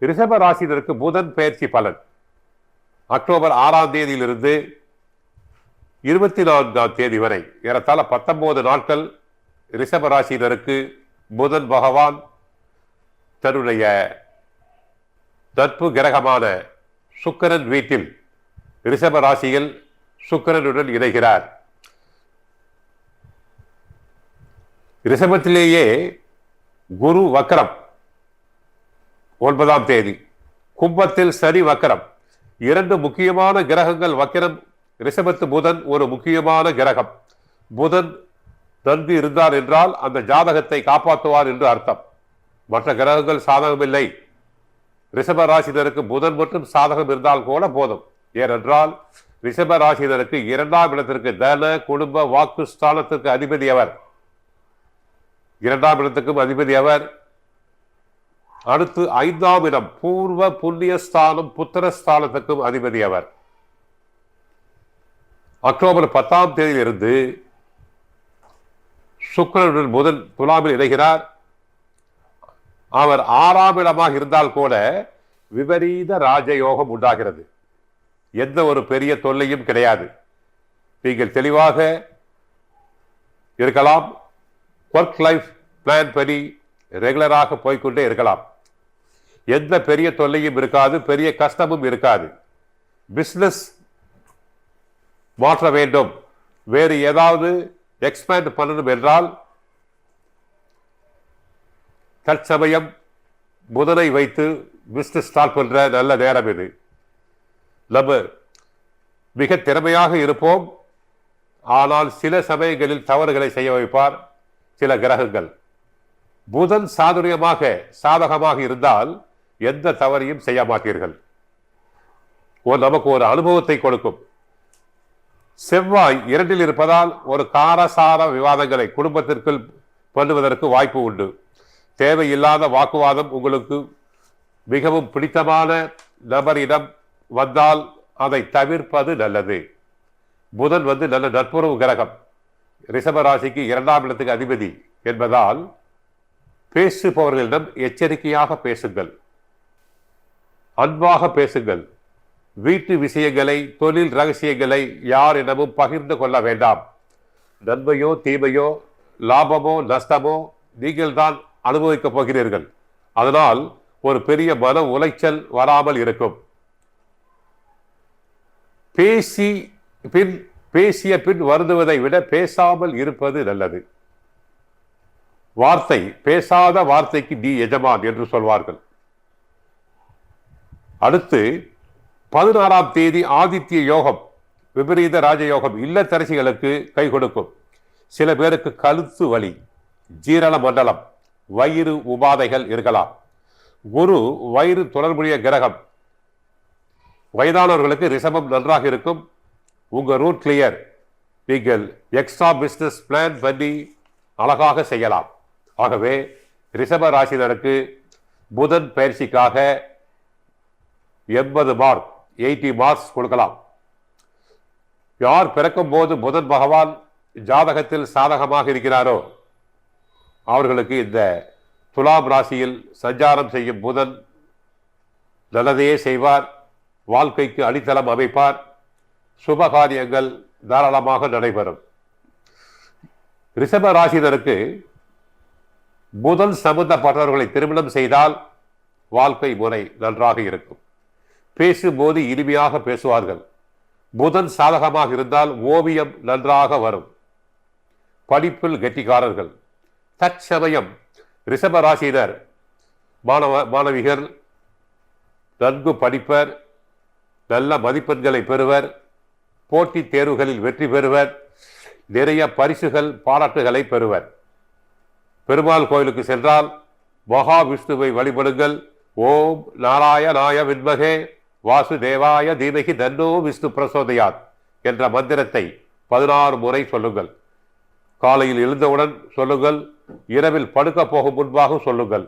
ரிஷப ராசினருக்கு புதன் பயிற்சி பலன். அக்டோபர் ஆறாம் தேதியிலிருந்து இருபத்தி நான்காம் தேதி வரை. ஏறத்தாழ பத்தொன்பது நாட்கள் ரிஷப ராசினருக்கு புதன் பகவான் தன்னுடைய நட்பு கிரகமான சுக்கரன் வீட்டில் ரிஷப ராசியில் சுக்கிரனுடன் இணைகிறார். ரிஷபத்திலேயே குரு வக்கரம் ஒன்பதாம் தேதி. கும்பத்தில் சனி வக்கரம். இரண்டு முக்கியமான கிரகங்கள் வக்கரம். ரிஷபத்து புதன் ஒரு முக்கியமான கிரகம். புதன் நன்கு இருந்தார் என்றால் அந்த ஜாதகத்தை காப்பாற்றுவார் என்று அர்த்தம். மற்ற கிரகங்கள் சாதகமில்லை. ரிஷப ராசினருக்கு புதன் மட்டும் சாதகம் இருந்தால் கூட போதும். ஏனென்றால் ரிஷப ராசினருக்கு இரண்டாம் இடத்திற்கு தன குடும்ப வாக்கு ஸ்தானத்திற்கு அதிபதி அவர். இரண்டாம் இடத்துக்கும் அதிபதி அவர். அடுத்து ஐந்தாம் இடம் பூர்வ புண்ணிய ஸ்தானம் ஸ்தானத்துக்கும் அதிபதி அவர். அக்டோபர் பத்தாம் தேதியிலிருந்து சுக்கரனுடன் முதல் துலாமில் இணைகிறார். அவர் ஆறாம் இடமாக இருந்தால் கூட விபரீத ராஜயோகம் உண்டாகிறது. எந்த ஒரு பெரிய தொல்லையும் கிடையாது. நீங்கள் தெளிவாக இருக்கலாம். ஒர்க் லைஃப் பிளான் படி ரெகுலராக போய்க்கொண்டே இருக்கலாம். எந்த பெரிய தொல்லையும் இருக்காது பெரிய கஷ்டமும் இருக்காது. பிஸ்னஸ் மாற்ற வேண்டும். வேறு ஏதாவது எக்ஸ்பேண்ட் பண்ணணும் என்றால் தற்சமயம் முதலை வைத்து பிஸ்னஸ் ஸ்டார்ட் பண்ணுற நல்ல நேரம் இது. நம்ம மிக திறமையாக இருப்போம். ஆனால் சில சமயங்களில் தவறுகளை செய்ய வைப்பார் சில கிரகங்கள். புதன் சாதுரியமாக சாதகமாக இருந்தால் எந்த தவறையும் செய்ய மாட்டீர்கள் நமக்கு ஒரு அனுபவத்தை கொடுக்கும். செவ்வாய் இரண்டில் இருப்பதால் ஒரு காரசார விவாதங்களை குடும்பத்திற்குள் பண்ணுவதற்கு வாய்ப்பு உண்டு. தேவையில்லாத வாக்குவாதம் உங்களுக்கு மிகவும் பிடித்தமான நபரிடம் வந்தால் அதை தவிர்ப்பது நல்லது. புதன் வந்து நல்ல நட்புறவு கிரகம். ரிஷபராசிக்கு இரண்டாம் இடத்துக்கு அதிபதி என்பதால் பேசுபவர்களிடம் எச்சரிக்கையாக பேசுங்கள். அன்பாக பேசுங்கள். வீட்டு விஷயங்களை தொழில் ரகசியங்களை யாரிடமும் பகிர்ந்து கொள்ள வேண்டாம். நன்மையோ தீமையோ லாபமோ நஷ்டமோ நீங்கள் தான் அனுபவிக்கப் போகிறீர்கள். அதனால் ஒரு பெரிய மன உளைச்சல் வராமல் இருக்கும். பேசி பின் பேசிய பின் வருந்துவதை விட பேசாமல் இருப்பது நல்லது. வார்த்தை பேசாத வார்த்தைக்கு நீ எஜமான் என்று சொல்வார்கள். அடுத்து பதினாறாம் தேதி ஆதித்ய யோகம் விபரீத ராஜயோகம் இல்லத்தரசிகளுக்கு கை கொடுக்கும். சில பேருக்கு கழுத்து வலி ஜீரண மண்டலம் வயிறு உபாதைகள் இருக்கலாம். குரு வயிறு தொடர்புடைய கிரகம். வயதானவர்களுக்கு ரிஷபம் நன்றாக இருக்கும். உங்கள் ரூட் கிளியர் நீங்கள் எக்ஸ்ட்ரா பிஸ்னஸ் பிளான் பண்ணி அழகாக செய்யலாம். ஆகவே ரிஷப ராசினருக்கு புதன் பயிற்சிக்காக எண்பது மார்க் எயிட்டி மார்க்ஸ் கொடுக்கலாம். யார் பிறக்கும் போது புதன் பகவான் ஜாதகத்தில் சாதகமாக இருக்கிறாரோ அவர்களுக்கு இந்த துலாம் ராசியில் சஞ்சாரம் செய்யும் புதன் நல்லதையே செய்வார் வாழ்க்கைக்கு அடித்தளம் அமைப்பார் சுபகாரியங்கள் தாராளமாக நடைபெறும். ரிஷப ராசினருக்கு புதன் சம்பந்தப்பட்டவர்களை திருமணம் செய்தால் வாழ்க்கை முறை நன்றாக இருக்கும். பேசும்போது இனிமையாக பேசுவார்கள். புதன் சாதகமாக இருந்தால் ஓவியம் நன்றாக வரும். படிப்பில் கெட்டிக்காரர்கள். தற்சமயம் ரிஷபராசினர் மாணவ மாணவிகள் நன்கு படிப்பர் நல்ல மதிப்பெண்களை பெறுவர் போட்டித் தேர்வுகளில் வெற்றி பெறுவர் நிறைய பரிசுகள் பாராட்டுகளை பெறுவர். பெருமாள் கோயிலுக்கு சென்றால் மகாவிஷ்ணுவை வழிபடுங்கள். ஓம் நாராயணாய விண்மகே. வாசுதேவாய தீமகி தன்னோ விஷ்ணு பிரசோதயாத் என்ற மந்திரத்தை பதினாறு முறை சொல்லுங்கள். காலையில் எழுந்தவுடன் சொல்லுங்கள் இரவில் படுக்க போகும் முன்பாக சொல்லுங்கள்.